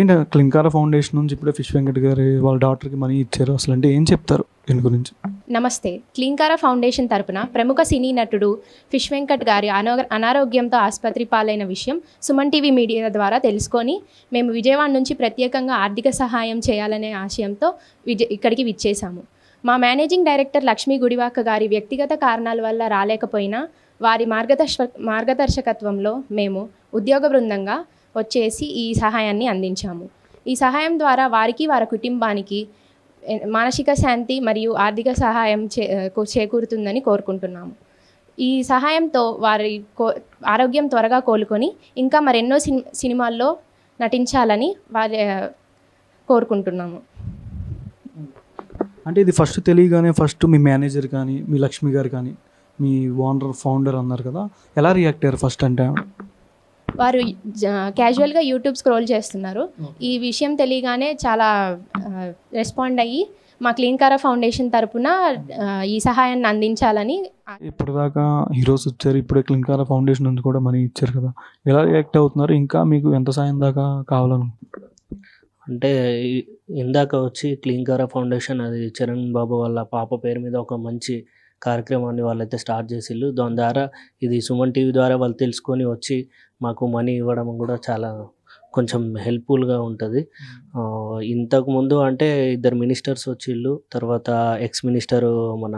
ఏంటి క్లింకార ఫౌండేషన్ నుంచి ఇప్పుడే ఫిష్ వెంకట్ గారి వాళ్ళ డాక్టర్కి మనీ ఇచ్చారు. అసలు అంటే ఏం చెప్తారు దీని గురించి? నమస్తే. క్లింకార ఫౌండేషన్ తరపున ప్రముఖ సినీ నటుడు ఫిష్ వెంకట్ గారి అనో అనారోగ్యంతో ఆసుపత్రి పాలైన విషయం సుమన్ టీవీ మీడియా ద్వారా తెలుసుకొని మేము విజయవాడ నుంచి ప్రత్యేకంగా ఆర్థిక సహాయం చేయాలనే ఆశయంతో విజ ఇక్కడికి విచ్చేశాము. మా మేనేజింగ్ డైరెక్టర్ లక్ష్మీ గుడివాక గారి వ్యక్తిగత కారణాల వల్ల రాలేకపోయినా వారి మార్గదర్శ మార్గదర్శకత్వంలో మేము ఉద్యోగ బృందంగా వచ్చేసి ఈ సహాయాన్ని అందించాము. ఈ సహాయం ద్వారా వారికి వారి కుటుంబానికి మానసిక శాంతి మరియు ఆర్థిక సహాయం చే చేకూరుతుందని కోరుకుంటున్నాము. ఈ సహాయంతో వారి కో ఆరోగ్యం త్వరగా కోలుకొని ఇంకా మరెన్నో సిని సినిమాల్లో నటించాలని వారి కోరుకుంటున్నాము. అంటే ఇది ఫస్ట్ తెలియగానే ఫస్ట్ మీ మేనేజర్ కానీ మీ లక్ష్మి గారు కానీ మీ ఓనర్ ఫౌండర్ అన్నారు కదా ఎలా రియాక్ట్ అయ్యారు ఫస్ట్ అంటే? వారు క్యాజువల్గా యూట్యూబ్ స్క్రోల్ చేస్తున్నారు. ఈ విషయం తెలియగానే చాలా రెస్పాండ్ అయ్యి మా క్లీన్కారా ఫౌండేషన్ తరపున ఈ సహాయాన్ని అందించాలని ఇప్పుడు దాకా హీరోస్ వచ్చారు ఇప్పుడే క్లింకార ఫౌండేషన్ నుంచి కూడా మనీ ఇచ్చారు కదా. ఎలా రియాక్ట్ అవుతున్నారు? ఇంకా మీకు ఎంత సాయం దాకా కావాలను? అంటే ఇందాక వచ్చి క్లీన్కారా ఫౌండేషన్ అది చరణ్ బాబు వాళ్ళ పాప పేరు మీద ఒక మంచి కార్యక్రమాన్ని వాళ్ళైతే స్టార్ట్ చేసిళ్ళు. దాని ద్వారా ఇది సుమన్ టీవీ ద్వారా వాళ్ళు తెలుసుకొని వచ్చి మాకు మనీ ఇవ్వడం కూడా చాలా కొంచెం హెల్ప్ఫుల్గా ఉంటుంది. ఇంతకు ముందు అంటే ఇద్దరు మినిస్టర్స్ వచ్చిళ్ళు. తర్వాత ఎక్స్ మినిస్టర్ మన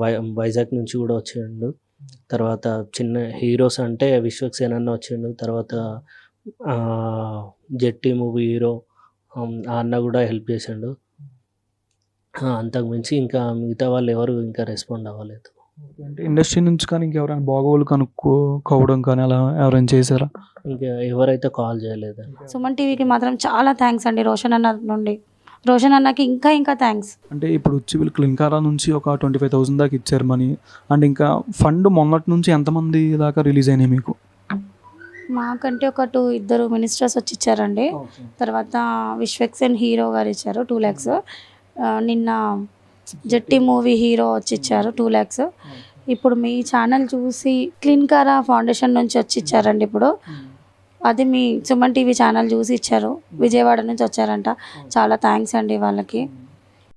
వై వైజాగ్ నుంచి కూడా వచ్చిండు. తర్వాత చిన్న హీరోస్ అంటే విశ్వక్సేన్ అన్న వచ్చిండు. తర్వాత జెట్టి మూవీ హీరో ఆ అన్న కూడా హెల్ప్ చేసిండు. ఆ, అంతకు మించి ఇంకా మిగతా వాళ్ళు ఎవరు ఇంకా రెస్పాండ్ అవ్వలేదు. అంటే ఇండస్ట్రీ నుంచి కానీ ఇంకెవరైనా బాగోలు కనుక్కోవడం కానీ అలా ఎవరైనా చేశారా? ఇంకా ఎవరైతే కాల్ చేయలేదు. సుమన్ టీవీకి మాత్రం చాలా థ్యాంక్స్ అండి రోషన్ అన్న నుండి. రోషన్ అన్నకి ఇంకా ఇంకా థ్యాంక్స్ అంటే ఇప్పుడు వచ్చి వీళ్ళు క్లింకారా నుంచి ఒక ట్వంటీ ఫైవ్ థౌసండ్ దాకా ఇచ్చారు మనీ. అండ్ ఇంకా ఫండ్ మొన్నటి నుంచి ఎంతమంది దాకా రిలీజ్ అయినాయి మీకు? మాకంటే ఒక టూ ఇద్దరు మినిస్టర్స్ వచ్చి ఇచ్చారండి. తర్వాత విశ్వక్సేన్ హీరో గారు ఇచ్చారు టూ ల్యాక్స్ నిన్న జట్టి మూవీ హీరో వచ్చి ఇచ్చారు టూ ల్యాక్స్. ఇప్పుడు మీ ఛానల్ చూసి క్లీన్కారా ఫౌండేషన్ నుంచి వచ్చి ఇచ్చారండి ఇప్పుడు. అది మీ సుమన్ టీవీ ఛానల్ చూసి ఇచ్చారు విజయవాడ నుంచి వచ్చారంట. చాలా థ్యాంక్స్ అండి వాళ్ళకి.